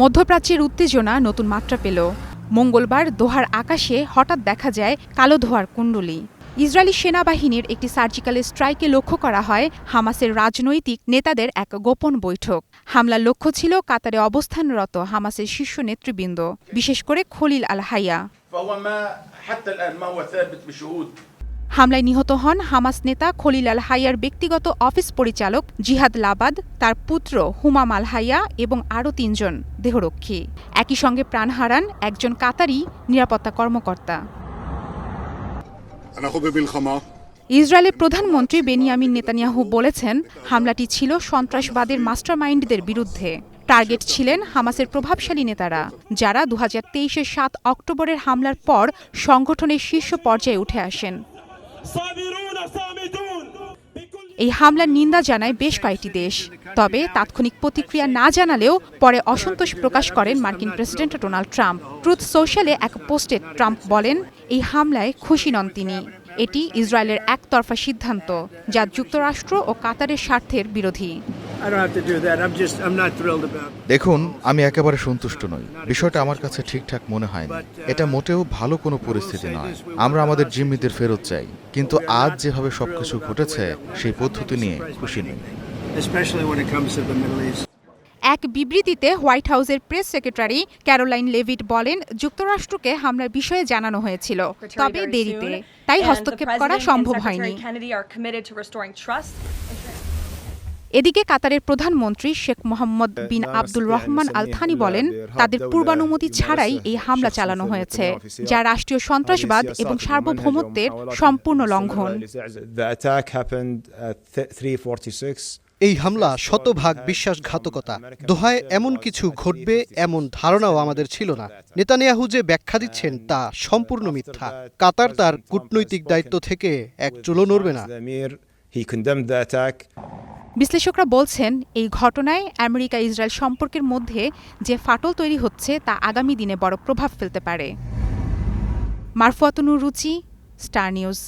মধ্যপ্রাচ্যের উত্তেজনা নতুন মাত্রা পেল। মঙ্গলবার দোহার আকাশে হঠাৎ দেখা যায় কালো ধোয়ার কুণ্ডলী। ইসরায়েলি সেনাবাহিনীর একটি সার্জিক্যাল স্ট্রাইকে লক্ষ্য করা হয় হামাসের রাজনৈতিক নেতাদের এক গোপন বৈঠক। হামলার লক্ষ্য ছিল কাতারে অবস্থানরত হামাসের শীর্ষ নেতৃবৃন্দ, বিশেষ করে খলিল আল হাইয়া। হামলায় নিহত হন হামাস নেতা খলিল আল হাইয়ার ব্যক্তিগত অফিস পরিচালক জিহাদ লাবাদ তার পুত্র হুমাম আল হাইয়া এবং আরও তিনজন দেহরক্ষী। একই সঙ্গে প্রাণ হারান একজন কাতারি নিরাপত্তা কর্মকর্তা। ইসরায়েলের প্রধানমন্ত্রী বেনিয়ামিন নেতানিয়াহু বলেছেন হামলাটি ছিল সন্ত্রাসবাদের মাস্টারমাইন্ডদের বিরুদ্ধে। টার্গেট ছিলেন হামাসের প্রভাবশালী নেতারা যারা দু হাজার সাত অক্টোবরের হামলার পর সংগঠনের শীর্ষ পর্যায়ে উঠে আসেন। এই হামলার নিন্দা জানায় বেশ কয়েকটি দেশ। তবে তাৎক্ষণিক প্রতিক্রিয়া না জানালেও পরে অসন্তোষ প্রকাশ করেন মার্কিন প্রেসিডেন্ট ডোনাল্ড ট্রাম্প। ট্রুথ সোশ্যালে এক পোস্টে ট্রাম্প বলেন, এই হামলায় খুশি নন তিনি। এটি ইসরায়েলের একতরফা সিদ্ধান্ত, যা যুক্তরাষ্ট্র ও কাতারের স্বার্থের বিরোধী। I don't have to do that. I'm just, I'm not thrilled about it. দেখুন আমি একেবারে সন্তুষ্ট নই। বিষয়টা আমার কাছে ঠিকঠাক মনে হয়নি। এটা মোটেও ভালো কোনো পরিস্থিতি নয়। আমরা আমাদের জিম্মিদের ফেরত চাই। কিন্তু আজ যেভাবে সবকিছু ঘটেছে সেই পদ্ধতি নিয়ে খুশি নই। Especially when it comes to the Middle East. এক বিবৃতিতে হোয়াইট হাউসের প্রেস সেক্রেটারি ক্যারোলাইন লেভিট বলেন যুক্তরাষ্ট্রকে হামলার বিষয়ে জানানো হয়েছিল তবে দেরিতে। তাই হস্তক্ষেপ করা সম্ভব হয়নি। এদিকে কাতারের প্রধানমন্ত্রী Sheikh Mohammed bin Abdul Rahman al Thani বলেন তাদের পূর্বানুমতি ছাড়াই এই হামলা চালানো হয়েছে যা রাষ্ট্রীয় সন্ত্রাসবাদ এবং সার্বভৌমত্বের সম্পূর্ণ লঙ্ঘন। The attack happened at th- 346. এই হামলা শতভাগ বিশ্বাসঘাতকতা। দোহায় এমন কিছু ঘটবে এমন ধারণাও আমাদের ছিল না। নেতানিয়াহু যে ব্যাখ্যা দিচ্ছেন তা সম্পূর্ণ মিথ্যা। কাতার তার কূটনৈতিক দায়িত্ব থেকে এক চুলো নড়বে না। বিশ্লেষকরা বলছেন, এই ঘটনায় আমেরিকা ইসরায়েল সম্পর্কের মধ্যে যে ফাটল তৈরি হচ্ছে, তা আগামী দিনে বড় প্রভাব ফেলতে পারে। মারফুয়াতুনুর রুচি, স্টার নিউজ।